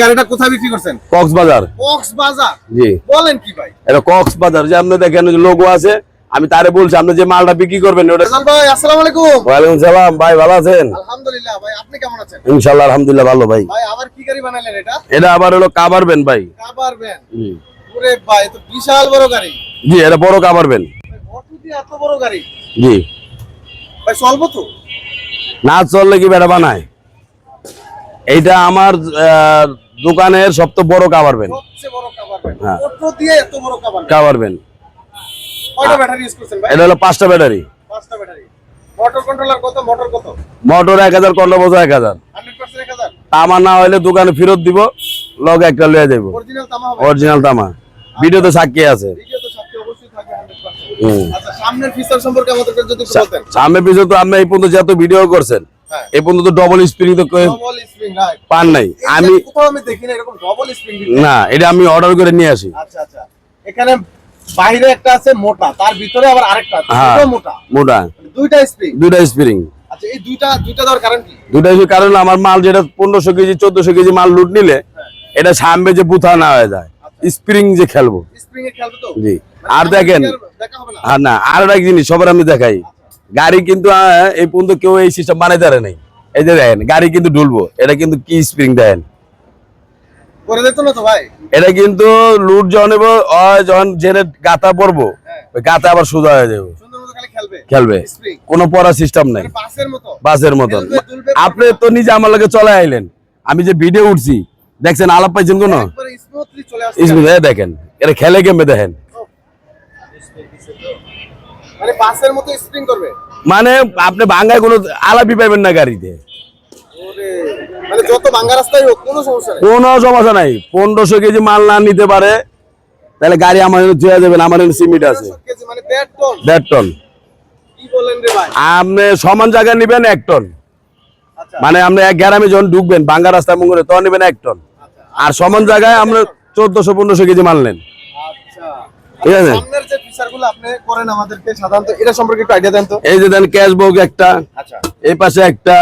গাড়িটা কোথায় বিক্রি করছেন? কক্সবাজার। কক্সবাজার? জি। বলেন কি ভাই? এটা কক্সবাজার যে আপনি দেখেন লোগো আছে আমি তারে বলছি আপনি যে মালটা বিক্রি করবেন ওটা ভাই আসসালামু আলাইকুম। ওয়ালাইকুম সালাম ভাই ভালো আছেন? আলহামদুলিল্লাহ ভাই আপনি কেমন আছেন? ইনশাল্লাহ আলহামদুলিল্লাহ ভালো ভাই। ভাই আবার কি গাড়ি বানাইলেন এটা? এটা আবার হলো কাবার ভ্যান ভাই। কাবার ভ্যান জি। ওরে ভাই তো বিশাল বড় গাড়ি। জি এটা বড় কাবার ভ্যান অটো দিয়ে এত বড় গাড়ি। জি। ভাই চলবো তো? না চললে কি বেটা বানায়? এইটা আমার দোকানের সবচেয়ে বড় কাভার ভ্যান হ্যাঁ। কাভার ভ্যান এটা হলো পাঁচটা ব্যাটারি মোটর এক হাজার এক হাজার। 100% 1000 তামা না হলে দোকানে ফেরত দিব লগ একটা লয়ে যাব অরিজিনাল তামা হবে। অরিজিনাল তামা। ভিডিওতে সাক্ষী আছে ভিডিও তো সাথে অবশ্যই থাকবে 100% হুম। আচ্ছা সামনের ফিচার সম্পর্কে আমাদেরকে যদি বলতেন। সামনে পিছনে তো আপনি এই পর্যন্ত যত ভিডিও করছেন হ্যাঁ। এই পর্যন্ত ডবল স্প্রিং তো ডবল স্প্রিং রাইট পান নাই। আমি না এটা আমি অর্ডার করে নিয়ে আসি। আচ্ছা আচ্ছা। এখানে বাইরে একটা আছে মোটা তার ভিতরে আবার আরেকটা আছে হ্যাঁ। মোটা। মোটা। মানে দুইটা স্প্রিং দুইটা স্প্রিং আচ্ছা এই দুইটা দুইটা দেওয়ার কারণ কি? দুইটা কারণ আমার মাল যেটা পনেরোশো কেজি চোদ্দশো কেজি মাল লুট নিলে এটা সামনে যে বুথা না হয়ে যায়। স্প্রিং যে খেলব। জি। মানে আর দেখেন আর না। আর একটা জিনিস সবার আমি দেখাই। গাড়ি কিন্তু এই পর্যন্ত কেউ এই সিস্টেম বানাই দেয় নাই। এই যে দেখেন গাড়ি কিন্তু ঢুলবো এটা কিন্তু কি স্প্রিং দেখেন? এটা কিন্তু লুট যখন যখন জেনে গাতা পড়ব হ্যাঁ। গাতা আবার সোজা হয়ে যাবে। খেলবে? কোনো পড়া সিস্টেম নাই। মানে বাসের মতন। আপনি তো নিজে আমার লগে চলে আইলেন। আমি যে ভিডিও উঠছি দেখছেন আলাপ পাইছেন কোনো? চলে দেখেন এটা খেলে কেমবে দেখেন? মানে মানে আপনি ভাঙ্গায় কোনো আলাপই পাইবেন না গাড়িতে। মানে কোনো সমস্যা নেই। পনেরোশো কেজি মাল না নিতে পারে তাহলে গাড়ি আমার চুয়ে যাবেন আমার সিমিট আছে। 100 কেজি মানে দেড় টন। আপনি সমান জায়গায় নিবেন এক টন। আচ্ছা। মানে আপনি এক গ্রামে যখন ঢুকবেন ভাঙ্গা রাস্তায় মঙ্গলে তখন নেবেন এক টন। আর সমান জায়গায় আমরা চোদ্দশো পনেরোশো কেজি মাল নেন। আচ্ছা। ঠিক আছে। সামনের যে ফিচারগুলো আপনি করেন আমাদেরকে সাধারণত এটা সম্পর্কে একটু দেন এই যে দেন ক্যাশ বক একটা আচ্ছা। এই পাশে একটা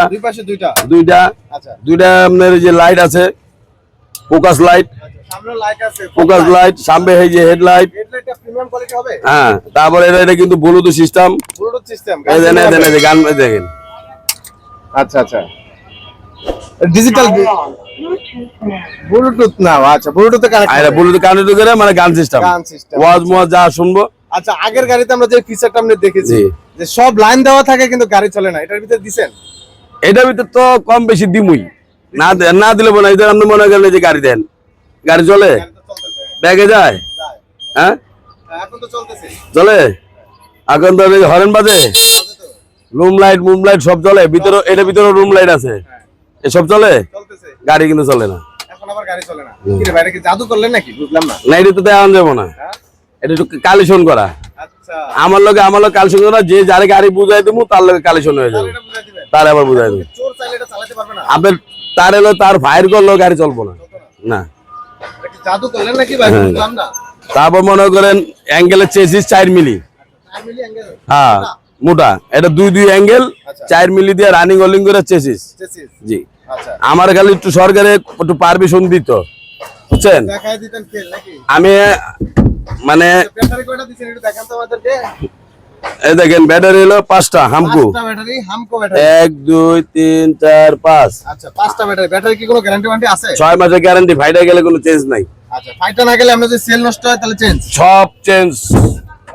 দুইটা? দুইটা আচ্ছা। দুইটা আপনার এই যে লাইট আছে ফোকাস লাইট আচ্ছা সামনে লাইট আছে ফোকাস লাইট সামনে এই যে হেডলাইট হ্যাঁ তারপরে এটা এটা কিন্তু ব্লুটুথ সিস্টেম ব্লুটুথ সিস্টেম এই দেন এই দেন এই যে গান দেখেন। আচ্ছা আচ্ছা। ডিজিটাল ব্লুটুথ না আচ্ছা ব্লুটুথে কানেক্ট আর ব্লুটুথ কানেক্ট করে মানে গান সিস্টেম গান সিস্টেম ওয়াজ মোয়াজ যা শুনব। আচ্ছা আগের গাড়িতে আমরা যে ফিচারটা আমরা দেখেছি যে সব লাইন দেওয়া থাকে কিন্তু গাড়ি চলে না এটার ভিতরে দিছেন? এটার ভিতর তো কম বেশি দিমুই। না না দিলে মনে হয় আপনি মনে করেন যে গাড়ি দেন। গাড়ি চলে? ব্যাগে যায়। হ্যাঁ? হ্যাঁ, এখন তো চলতেছে। চলে? এখন তো হরেন বাজে? রুম লাইট মুম লাইট সব চলে ভিতরে এটার ভিতরে রুম লাইট আছে। হ্যাঁ। এসব চলে? গাড়ি কিন্তু চলে না। এখন আবার গাড়ি চলে না। কি রে বাইরে কি জাদু করলেন নাকি? বুঝলাম না। না এটা তো দেওয়া যাব না। হ্যাঁ? এটা একটু কালেকশন করা। আচ্ছা। আমার লোকে আমার লোক কালেকশন করা যে যারে গাড়ি বুঝাই দেবো তার লোকে কালেকশন হয়ে যাবে। তার আবার বুঝাই দেবো। আপনার তার এলো তার ফায়ার করল গাড়ি চলবো না। না। না। এটা কি জাদু করলেন নাকি হ্যাঁ। বুঝলাম না। তারপর মনে করেন অ্যাঙ্গেলের চেসিস চার মিলি। হ্যাঁ। মোটা। এটা দুই দুই অ্যাঙ্গেল আচ্ছা। চার মিলি দিয়ে রানিং ওলিং করে চেসিস জি। আচ্ছা। আমার খালি একটু সরকারে একটু পারমিশন দিত। বুঝছেন? আমি মানে আমাদেরকে। এই দেখেন ব্যাটারি হলো পাঁচটা হামকু। ব্যাটারি হামকো ব্যাটারি এক দুই তিন চার পাঁচ। আচ্ছা পাঁচটা ব্যাটারি ব্যাটারি কি কোনো গ্যারান্টি ওয়ারেন্টি আছে? ছয় মাসের গ্যারান্টি ফাইটা গেলে কোনো চেঞ্জ নাই। আচ্ছা ফাইটটা না গেলে আমরা যদি সেল নষ্ট হয় তাহলে চেঞ্জ সব চেঞ্জ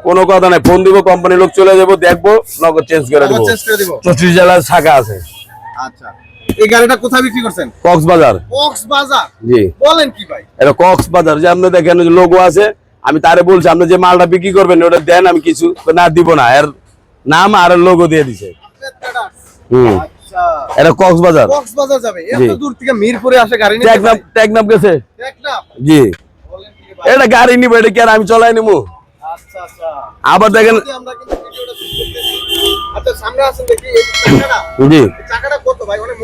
কোনো কথা নাই। ফোন দিব কোম্পানি লোক চলে যাব দেখব নগদ চেঞ্জ করে দেবো। চৌত্রিশ জেলার শাখা আছে। আচ্ছা। এই গাড়িটা কোথায় বিক্রি করছেন? কক্সবাজার। কক্সবাজার? জি। বলেন কি ভাই? এটা কক্সবাজার যে আপনি দেখেন লোগো আছে আমি তারে বলছি আপনি যে মালটা বিক্রি করবেন ওটা দেন আমি কিছু না দিব না। এর নাম আর লোগো দিয়ে দিছে। হুম। আচ্ছা। এটা কক্সবাজার। কক্সবাজার যাবে। এত দূর থেকে মিরপুরে আসে গাড়ি নিয়ে টেকনাপ টেকনাপ গেছে? জি। এটা গাড়ি নিবো এটা কি আর আমি চলাই নিবো? আবার দেখেন আচ্ছা জি। মনে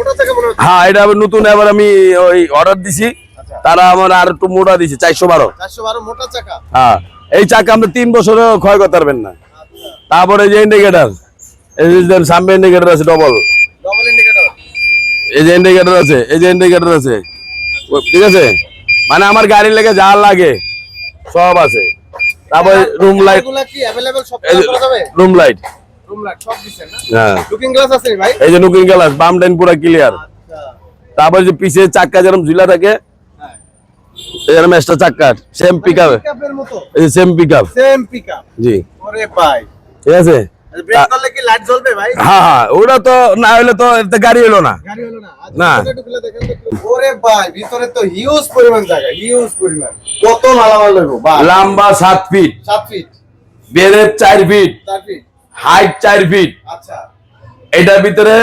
হ্যাঁ এটা আবার নতুন এবার আমি ওই অর্ডার দিছি। আচ্ছা। তারা আমার আর একটু মোটা দিছে চারশো বারো। চারশো মোটা চাকা। হ্যাঁ এই চাকা আমরা তিন বছরে ক্ষয় করতে পারবেন না। আচ্ছা। তারপরে যে ইন্ডিকেটার সামনে ইন্ডিকেটার আছে ডবল ডবল ইন্ডিকেটর এই যে ইন্ডিকেটার আছে এই যে ইন্ডিকেটার আছে। ঠিক আছে? মানে আমার গাড়ি লেগে যা লাগে সব আছে। তারপর রুম লাইট রুম লাইট হ্যাঁ। এই যে লুকিং গ্লাস বাম ডাইন পুরো ক্লিয়ার তারপর যে পিছে চাক্কা যেরকম ঝুলা থাকে হ্যাঁ। এরকম এক্সট্রা চাক্কা সেম পিক আপ এই same pick up same pickup জি। ওরে ভাই। ঠিক আছে? ব্রেক করলে কি লাইট হ্যাঁ ওটা তো না হলে তো গাড়ি এলো না। না। না। ভিতরে ঢুকলে দেখেন তো একটু। ওরে ভাই ভিতরে তো হিউজ পরিমাণ জায়গা হিউজ পরিমাণ। কত মালামাল লম্বা সাত ফিট সাত ফিট বেড়ের চার ফিট হাইট চার ফিট আচ্ছা। এটার ভিতরে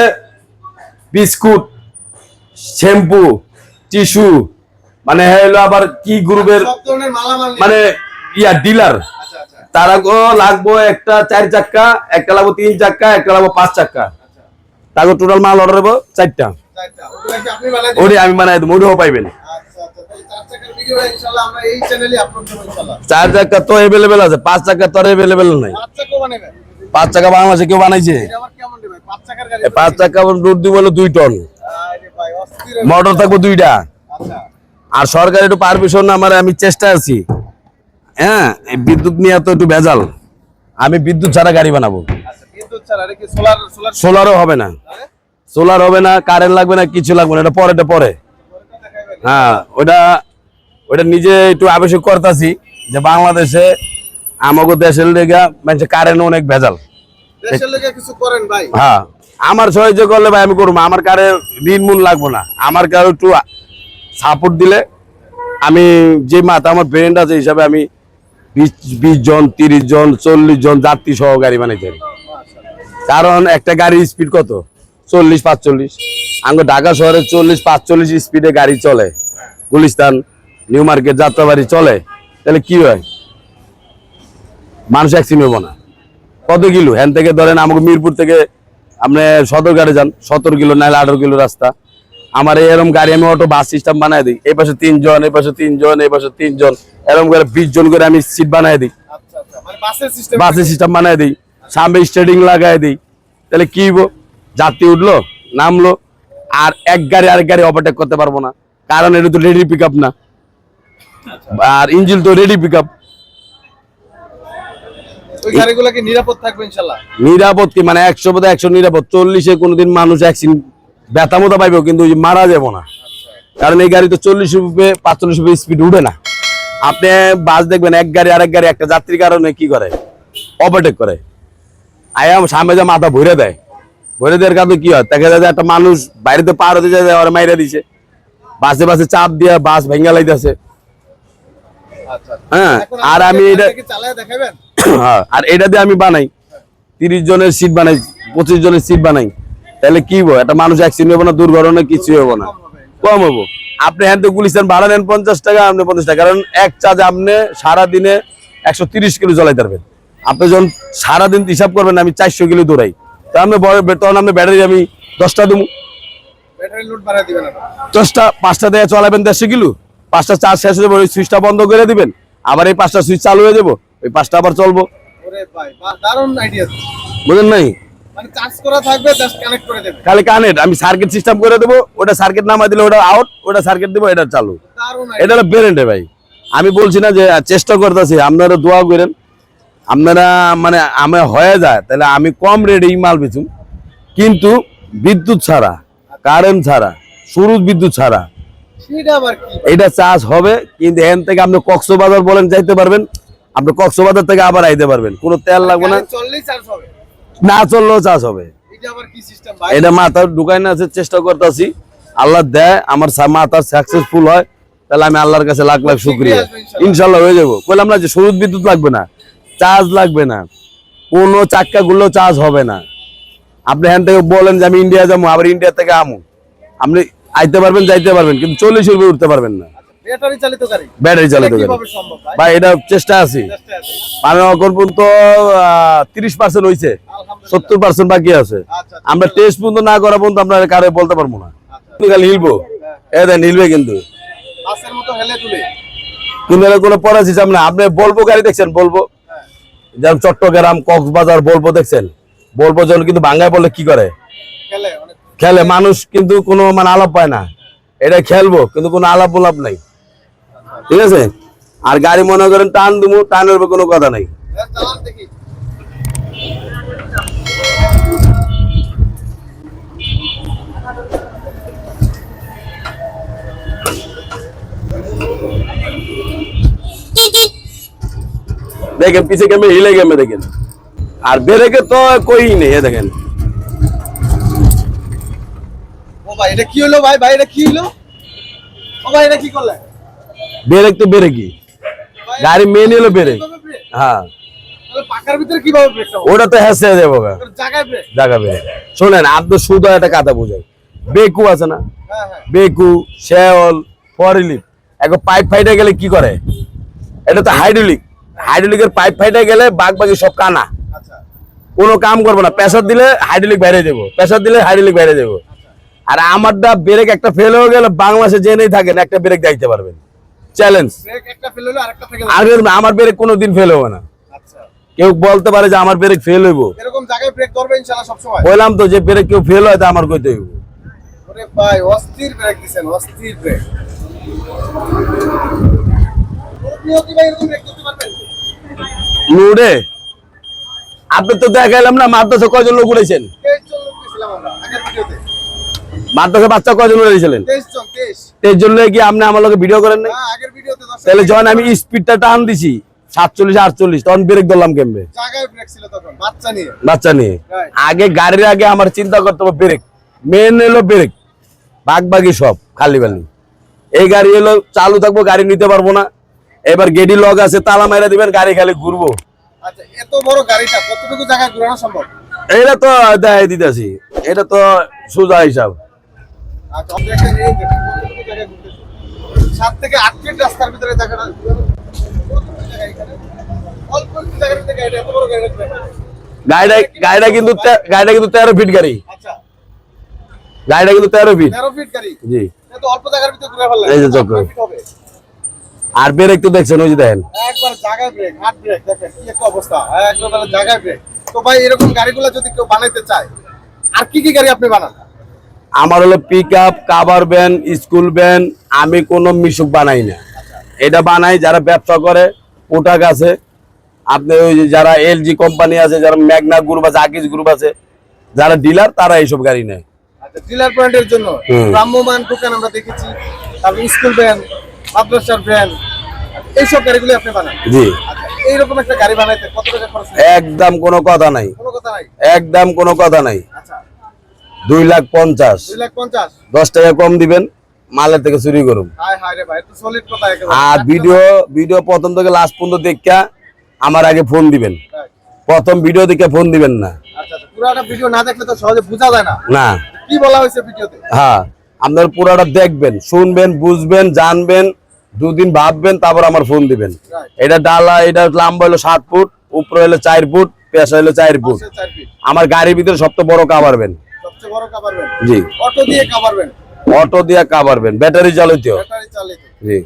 বিস্কুট শ্যাম্পু টিস্যু মানে হলো আবার কি গ্রুপের মানে ইয়া ডিলার তারা গো লাগবো একটা চার চাক্কা, একটা লাগবো তিন চাক্কা, একটা লাগবো পাঁচ চাক্কা। তারপর টোটাল মাল অর্ডার দেবো চারটা। ওটি আমি বানাই দেবো ওটিও পাইবেন। চার চাক্কা তো এভেলেবেল আছে, পাঁচ চাক্কা তো এভেলেবেল নাই। পাঁচ চাকা বাংলাদেশে কেউ বানাইছে? পাঁচ চাক্কা দুধ দিব হলো দুই টন আরে মোটর থাকব দুইটা। আর সরকার একটু পারমিশন আমার আমি চেষ্টা আছি। হ্যাঁ বিদ্যুৎ নিয়ে তো একটু ভেজাল। আমি বিদ্যুৎ ছাড়া গাড়ি বানাবো। আচ্ছা সোলারও হবে না। সোলার হবে না কারেন্ট লাগবে না কিছু লাগবে না এটা পরে এটা পরে। হ্যাঁ ওটা ওটা নিজে একটু আবশ্যক করতেছি যে বাংলাদেশে আমাকে দেশের লেগা মানে কারেন্ট অনেক ভেজাল। হ্যাঁ আমার সাহায্য করলে ভাই আমি করব আমার কারে ঋণ মূল লাগবো না। আমার কারও একটু সাপোর্ট দিলে আমি যে মাথা আমার ব্রেন্ড আছে হিসাবে আমি বিশ জন, তিরিশ জন, চল্লিশ জন যাত্রী সহ গাড়ি বানাইতে কারণ একটা গাড়ির স্পিড কত? চল্লিশ, পাঁচচল্লিশ। আঙ্গ ঢাকা শহরে চল্লিশ, পাঁচচল্লিশ স্পিডে গাড়ি চলে। গুলিস্তান, নিউ মার্কেট, যাত্রাবাড়ি চলে। তাহলে কি হয়? মানুষ অ্যাক্সিডেন্ট হব না কত কিলো? হ্যান থেকে ধরেন আমাকে মিরপুর থেকে আপনি সদরঘাটে যান, সতেরো কিলো নাহলে আঠারো কিলো রাস্তা। আমার এই এরকম গাড়ি আমি অটো বাস সিস্টেম বানাই দিই। এই পাশে তিনজন এই পাশে তিনজন এই পাশে তিনজন। এরকম করে বিশ জন করে আমি সিট বানাই দিই। বাসের সিস্টেম বানাই দিই। সামনে স্টেডিং লাগাই দিই। তাহলে কি যাত্রী উঠল নামলো আর এক গাড়ি আরেক গাড়ি ওভারটেক করতে পারব না। কারণ এটা তো রেডি পিক না। আর ইঞ্জিন তো রেডি পিক নিরাপদ থাকবে নিরাপদ কি? মানে একশো বোধ একশো নিরাপদ। চল্লিশে কোনোদিন মানুষ অ্যাক্সিডেন্ট ব্যথা মতো পাইবে কিন্তু মারা যাব না। কারণ এই গাড়ি তো চল্লিশ রুপে পাঁচচল্লিশ রুপে স্পিড উঠে না। আপনি বাস দেখবেন এক গাড়ি আরেক গাড়ি একটা যাত্রীর কারণে কি করে? ওভারটেক করে। আয়াম সামনে যা মাথা ভরে দেয়। ভরে দেওয়ার কারণে কি হয়? দেখা যায় একটা মানুষ বাইরেতে পার হতে যায় ওরা মাইরা দিছে। বাসে বাসে চাপ দিয়ে বাস ভেঙ্গা লাইতেছে। আচ্ছা হ্যাঁ আর আমি এটা হ্যাঁ, আর এটা দিয়ে আমি বানাই। তিরিশ জনের সিট বানাই পঁচিশ জনের সিট বানাই। তাহলে কি হব? একটা মানুষ অ্যাক্সিডেন্ট হব না দুর্ঘটনা কিছু হব না। কম হব। আপনি হ্যাঁ তো গুলিস্তান ভাড়া নেন পঞ্চাশ টাকা আপনি পঞ্চাশ টাকা। কারণ এক চার্জ আপনি সারা দিনে একশো তিরিশ কিলো চালাইতে পারবেন আপনি যখন সারাদিন হিসাব করবেন আমি চারশো কিলো দৌড়াই। তা আপনি তখন আপনি ব্যাটারি আমি দশটা দেবো। দশটা পাঁচটা দিয়ে চলাবেন দেড়শো কিলো। পাঁচটা চার্জ শেষ হয়ে যাবে ওই সুইচটা বন্ধ করে দিবেন। আবার এই পাঁচটা সুইচ চালু হয়ে যাব ওই পাঁচটা আবার চলবো। বুঝলেন নাই? মানে চার্জ করা থাকবে জাস্ট কানেক্ট করে দেবে। খালি কানেক্ট আমি সার্কিট সিস্টেম করে দেবো ওটা সার্কিট নামা দিলে ওটা আউট ওটা সার্কিট দেবো এটা চালু। এটা হলো ব্রেন্ডে ভাই। আমি বলছি না যে চেষ্টা করতেছি আপনারা দোয়া করেন। আপনারা মানে আমি হয়ে যায় তাহলে আমি কম রেটে মাল বেচুম। কিন্তু বিদ্যুৎ ছাড়া কারেন্ট ছাড়া সুরুজ বিদ্যুৎ ছাড়া এটা চাষ হবে কিন্তু এখান থেকে আপনি কক্সবাজার বলেন যাইতে পারবেন। আপনি কক্সবাজার থেকে আবার আইতে পারবেন কোনো তেল লাগবে না। চললেই চার্জ হবে। না চললেও চাষ হবে। এটা মাথার ঢুকাই না চেষ্টা করতেছি। আল্লাহ দেয় আমার মাথার সাকসেসফুল হয় তাহলে আমি আল্লাহর কাছে লাখ লাখ শুক্রিয়া। ইনশাল্লাহ। হয়ে যাব। কইলাম না যে সবুজ বিদ্যুৎ লাগবে না চার্জ লাগবে না। কোনো চাক্কা গুলো চার্জ হবে না। আপনি এখান থেকে বলেন যে আমি ইন্ডিয়া যাব আবার ইন্ডিয়া থেকে আমু। আপনি আইতে পারবেন যাইতে পারবেন কিন্তু চল্লিশ রুপে উঠতে পারবেন না। ব্যাটারি চালিত গাড়ি। ব্যাটারি চালিত এটা গাড়ি। ভাই? এটা চেষ্টা আছি। আছে। মানে এখন পর্যন্ত তিরিশ পার্সেন্ট হয়েছে সত্তর পার্সেন্ট বাকি আছে। আচ্ছা আচ্ছা আমরা টেস্ট পর্যন্ত না করা পর্যন্ত আমরা কারে বলতে পারব না। আচ্ছা খালি হিলবো। এ দেন হিলবে কিন্তু। বাসের মতো হেলে তুলে। কিন্তু কোনো পড়ার হিসাব আপনি বলব গাড়ি দেখছেন? বলব হ্যাঁ। যেমন চট্টগ্রাম কক্সবাজার বলব দেখছেন? বলব যখন কিন্তু বাংলায় বললে কি করে? খেলে মানুষ কিন্তু কোনো মানে আলাপ পায় না। এটা খেলব কিন্তু কোনো আলাপ গোলাপ নাই। ঠিক আছে? আর গাড়ি মনে করেন টান দিবো টানের কোনো কথা নাই। দেখেন, পিছে কেমন হিলে গেমে দেখেন। আর ব্রেকে তো কই নেই দেখেন। ও ভাই, এটা কি হলো ভাই? ভাই, এটা কি হলো? ও ভাই, এটা কি করলেন? ব্রেক তো ব্রেকই। গাড়ি মেন হলো ব্রেক হ্যাঁ। ওটা তো হেসে জায়গায় জায়গা ব্রেক শোনেন আপনি শুধু একটা কথা বোঝাই বেকু আছে না? হ্যাঁ হ্যাঁ। বেকু শেওল ফরিলিপ এখন পাইপ ফাইটে গেলে কি করে? এটা তো হাইড্রোলিক হাইড্রোলিকের পাইপ ফাইটে গেলে বাগ বাকি সব কানা। আচ্ছা। কোনো কাম করব না। প্রেসার দিলে হাইড্রোলিক বাইরে দেবো। প্রেসার দিলে হাইড্রোলিক বাইরে দেবো। আর আমারটা ব্রেক একটা ফেল হয়ে গেলে বাংলাদেশে জেনেই থাকেন একটা ব্রেক দিতে পারবেন। চ্যালেঞ্জ আর আমার ব্রেক কোনো দিন ফেল হবে না। আচ্ছা। কেউ বলতে পারে যে আমার ব্রেক ফেল হইব। এরকম জায়গায় ব্রেক ধরবে ইনশাআল্লাহ সব সময় বললাম তো যে ব্রেক কেউ ফেল হয় তা আমার কইতে হইব। ওরে ভাই অস্থির ব্রেক অস্থির ব্রেক আপনি তো দেখাইলাম না মাদ্রাসা কয়জন লোক উড়েছেন তেইশ জন লোক গেছিলাম আমরা আগের ভিডিওতে মাদ্রাসা বাচ্চা কয়জন তেইশ জন কি আপনি আমার লোকে ভিডিও করেন নাই? হ্যাঁ তাহলে যখন আমি স্পিডটা টান দিছি সাতচল্লিশ আটচল্লিশ তখন ব্রেক ধরলাম কেমবে বাচ্চা নিয়ে. আগে গাড়ির আগে আমার চিন্তা করতে হবে ব্রেক মেন এলো ব্রেক বাকি সব খালি খালি এই গাড়ি এলো চালু থাকব গাড়ি নিতে পারব না। এবার গেডি লগ আছে তালা মাইরা দিবেন গাড়ি খালি ঘুরবো। আচ্ছা এত বড় গাড়িটা কতটুকু জায়গায় ঘোরানো সম্ভব? এটা তো দেখাই দিতেছি। এটা তো সোজা হিসাব। সাত থেকে আট ফিট রাস্তার ভিতরে জায়গাটা অল্প একটু জায়গার ভিতরে গাড়িটা এত বড় গাড়িটা গাড়িটা গাড়িটা কিন্তু গাড়িটা কিন্তু তেরো ফিট গাড়ি। আচ্ছা। গাড়িটা কিন্তু তেরো ফিট জি। আর ব্রেক তো দেখছেন ওই যে দেখেন। একবার ব্রেক হাত ব্রেক দেখেন কি একটা অবস্থা। একবার জায়গায় ব্রেক তো ভাই এরকম গাড়িগুলো যদি কেউ বানাইতে চায় আর কি কি গাড়ি আপনি বানান? আমার হলো pick up cover van school van আমি কোনো মিশুক বানাই না। এটা বানাই যারা ব্যবসা করে ওটাক আছে আপনি ওই যারা এলজি কোম্পানি আছে যারা ম্যাগনা গ্রুপ আছে আকিজ গ্রুপ আছে যারা ডিলার তারা এইসব গাড়ি নেয়। আচ্ছা ডিলার পয়েন্টের জন্য হুম। ভ্রাম্যমান দোকান আমরা দেখেছি তারপর স্কুল ভ্যান মাদ্রাসার ভ্যান এইসব গাড়িগুলো আপনি বানান? জি। আচ্ছা এইরকম একটা গাড়ি বানাইতে কত টাকা খরচ একদম কোনো কথা নাই। কোনো কথা নাই? একদম কোনো কথা নাই। আচ্ছা দুই লাখ পঞ্চাশ। দশ টাকা কম দিবেন মালের থেকে চুরি করুন। হায় হায় আর ভিডিও ভিডিও প্রথম থেকে লাস্ট পর্যন্ত দেখা আমার আগে ফোন দিবেন। প্রথম ভিডিও দেখে ফোন দিবেন না। আচ্ছা আচ্ছা না হ্যাঁ আপনার পুরাটা দেখবেন শুনবেন বুঝবেন জানবেন দুদিন ভাববেন তারপর আমার ফোন দিবেন। এটা ডালা এটা লম্বা হলো সাত ফুট উপরে হলো চার ফুট পেশা হলো চার ফুট। পাশে চার ফিট। আমার গাড়ির ভিতরে সবচেয়ে বড় কাভারবেন সবচেয়ে বড় কাভারবেন জি। অটো দিয়ে কাভারবেন অটো দিয়ে কাভারবেন ব্যাটারি চালিত ব্যাটারি চালিত জি।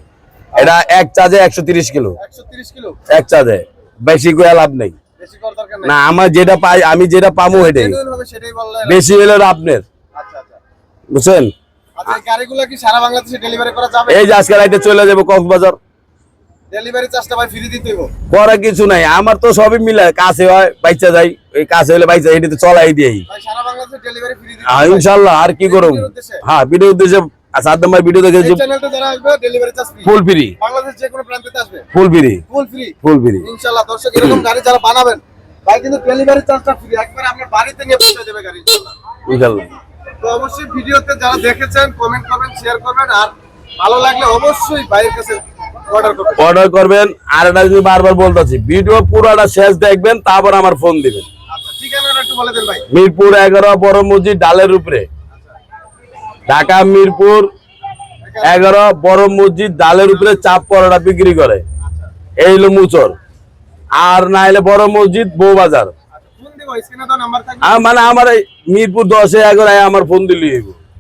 এটা এক চার্জে একশো তিরিশ কিলো। একশো তিরিশ কিলো। এক চার্জে বেশি করে লাভ নেই। বেশি করার দরকার না আমার যেটা পাই আমি যেটা পাবো এটাই সেটাই। বেশি হলে আপনার আচ্ছা আচ্ছা। বুঝছেন? আচ্ছা এই গাড়িগুলো কি সারা বাংলাদেশে ডেলিভারি করা যাবে? এই যে আজকে রাইতে চলে যাব কক্সবাজার। করা কিছু নাই আমার তো সবই মিলে কাছে হয় বাইচা যাই এই কাছে হলে বাইচা এটি তো চলাই হ্যাঁ ইনশাল্লাহ আর কি করব? হ্যাঁ ভিডিও উদ্দেশ্যে ভিডিও দেখে full free full free full free full free দর্শক এরকম গাড়ি যারা বানাবেন ভাই কিন্তু ডেলিভারি চার্জটা ফ্রি একবার আপনার বাড়িতে নিয়ে পৌঁছে দেবে গাড়ি। ইনশাল্লাহ তো অবশ্যই ভিডিওতে যারা দেখেছেন কমেন্ট করবেন শেয়ার করবেন আর ভালো লাগলে অবশ্যই ভাইয়ের কাছে অর্ডার করবেন। আর এটা যদি বারবার বলতেছি ভিডিও পুরোটা শেষ দেখবেন তারপর আমার ফোন দিবেন। আচ্ছা মিরপুর এগারো বড় মসজিদ ডালের উপরে। ঢাকা মিরপুর এগারো বড় মসজিদ ডালের উপরে চাপ পরোটা বিক্রি করে। এই হলো মুচর। আর না হলে বড় মসজিদ থাকবে। আ- মানে আমার এই মিরপুর দশে এগারোয় আমার ফোন দিলি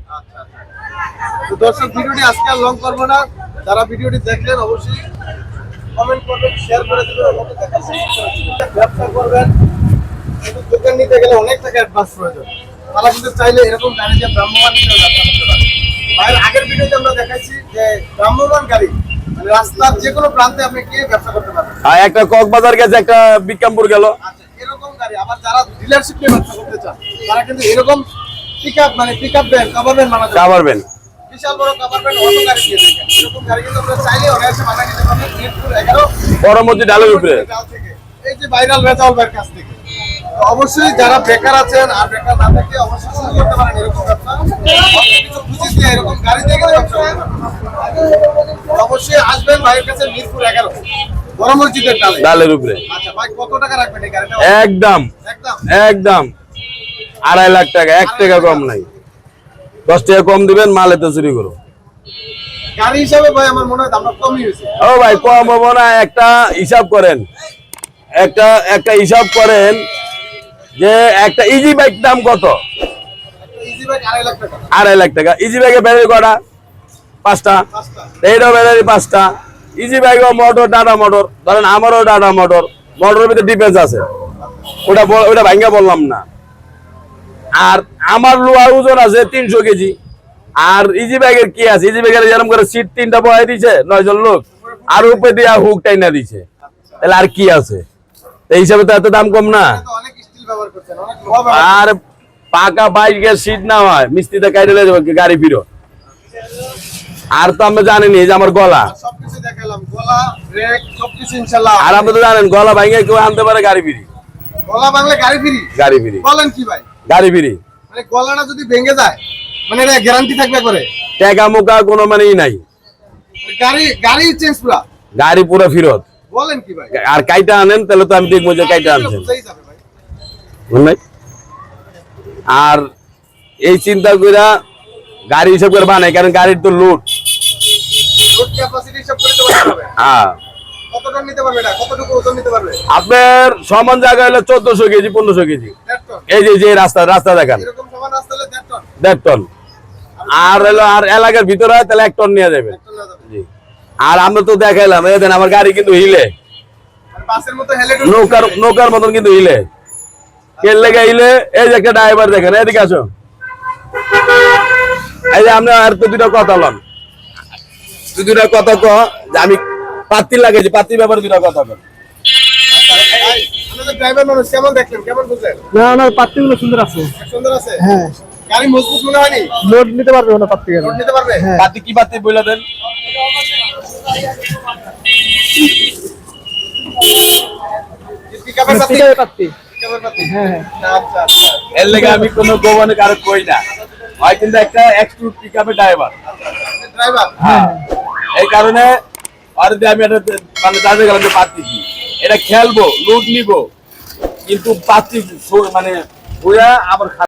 আচ্ছা আচ্ছা। দর্শক ভিডিওটি আজকে লং করব না। যারা ভিডিওটি দেখলেন অবশ্যই কমেন্ট করবেন শেয়ার করে দেবেন। ব্যবসা করবেন কিন্তু দোকান নিতে গেলে অনেক টাকা অ্যাডভান্স প্রয়োজন। তারা কিন্তু চাইলে এরকম গাড়ি করতে পারে। ভাইয়ের আগের ভিডিওতে আমরা দেখাইছি যে ভ্রাম্যমান গাড়ি মানে রাস্তার যে কোনো প্রান্তে আপনি গিয়ে ব্যবসা করতে পারবেন। আর একটা কক্সবাজার গেছে একটা বিক্রমপুর গেল। আচ্ছা এরকম গাড়ি আবার যারা ডিলারশিপ নিয়ে ব্যবসা করতে চান তারা কিন্তু এরকম পিক আপ মানে pick up van cover van বানাতে পারবে। বিশাল বড় অটো গাড়ি দিয়ে দেখেন এরকম গাড়ি কিন্তু আমরা চাইলে অনায়াসে বানিয়ে নিতে পারবেন মিরপুর এগারো পরবর্তী ডালের উপরে। থেকে। এই যে ভাইরাল রেজাউল ভাইয়ের কাছ থেকে। অবশ্যই যারা বেকার আছেন আর বেকার না অবশ্যই শুরু করতে পারেন এরকম ব্যবসা। কিছু দিয়ে এরকম গাড়ি দিয়ে ব্যবসা অবশ্যই আসবেন ভাইয়ের কাছে মিরপুর এগারো বড় মসজিদের ডালে। ডালের উপরে। আচ্ছা ভাই কত টাকা রাখবেন এই গাড়িটা? একদম। একদম। একদম। আড়াই লাখ টাকা এক টাকা কম নাই। দশ টাকা কম দিবেন মালে তো চুরি করো ও ভাই কম হব না একটা হিসাব করেন। একটা একটা হিসাব করেন যে একটা ইজি বাইক দাম কত? আড়াই লাখ টাকা। ইজি বাইকে ব্যাটারি কটা? পাঁচটা। এইটাও ব্যাটারি পাঁচটা। ইজি বাইকও মোটর টাটা মোটর ধরেন আমারও টাটা মোটর মোটরের ভিতরে ডিফেন্স আছে। ওটা ওটা ভাঙ্গা বললাম না। আর আমার লোহার ওজন আছে তিনশো কেজি। আর ইজি ব্যাগের কি আছে? ইজি ব্যাগের যেরকম করে সিট তিনটা বহাই দিছে নয়জন লোক আর উপরে দিয়ে হুক টাইনা দিছে। তাহলে আর কি আছে? এই হিসাবে তো এত দাম কম না। আর পাকা বাইকের সিট না হয় মিস্ত্রিতে কাইটে লে যাবে গাড়ি ফিরো। আর তো আমরা জানিনি এই যে আমার গলা। আর আপনি তো জানেন গলা ভাঙে কেউ আনতে পারে গাড়ি ফিরি। গলা বাংলা গাড়ি ফ্রি? গাড়ি ফিরি। বলেন কি ভাই? গাড়ি ফিরি। মানে গলাটা যদি ভেঙে যায় মানে এটা গ্যারান্টি থাকবে করে টাকা মুকা কোনো মানেই নাই। গাড়ি গাড়ি চেঞ্জ পুরা? গাড়ি পুরো ফিরত। বলেন কি ভাই? আর কাইটা আনেন তাহলে তো আমি দেখব যে কাইটা আনছেন। আর এই চিন্তা কইরা গাড়ি হিসাব করে বানাই কারণ গাড়ির তো করে হবে। হ্যাঁ। কত টন নিতে পারবে এটা? কতটুকু ওজন নিতে পারবে? আপনার সমান জায়গা হলে চোদ্দশো কেজি পনেরোশো কেজি। এই যে যে রাস্তা রাস্তা দেখান। এরকম সমান রাস্তা হলে দেড় টন। আর হলো আর এলাকার ভিতরে হয় তাহলে এক টন নিয়ে যাবে। জি। আর আমরা তো দেখাইলাম এই দেন আমার গাড়ি কিন্তু হিলে। বাসের মতো হেলে নৌকার নৌকার মতন কিন্তু হিলে। কে লেগে হিলে এই যে একটা ড্রাইভার দেখেন এদিকে আসো এই যে আমরা আর তো দুটা কথা তুই দুটা কথা ক যে আমি পাত্তি লাগাইছি পাত্তি ব্যাপারে দুটা কথা বল। ড্রাইভার মানুষ কেমন দেখলেন? কেমন বুঝলেন? না না পাত্তিগুলো সুন্দর আছে। সুন্দর আছে? হ্যাঁ। গাড়ি মজবুত মনে হয়নি? লোড নিতে পারবে না পাত্তি লোড নিতে পারবে? কি পাত্তি বলে দেন? পিকআপের সাথে পিকাপের পাত্তি পিকআপের সাথে এর লেগে আমি কোনো গোবনে কারও কই না। হয় কিন্তু একটা এক্সট্রুট পিকআপের ড্রাইভার ড্রাইভার হ্যাঁ। এই কারণে যদি আমি একটা মানে দাঁড়িয়ে গেলাম যে পাচ্ছি এটা খেলব, লুট নিব, কিন্তু পাচ্ছি মানে ওরা আবার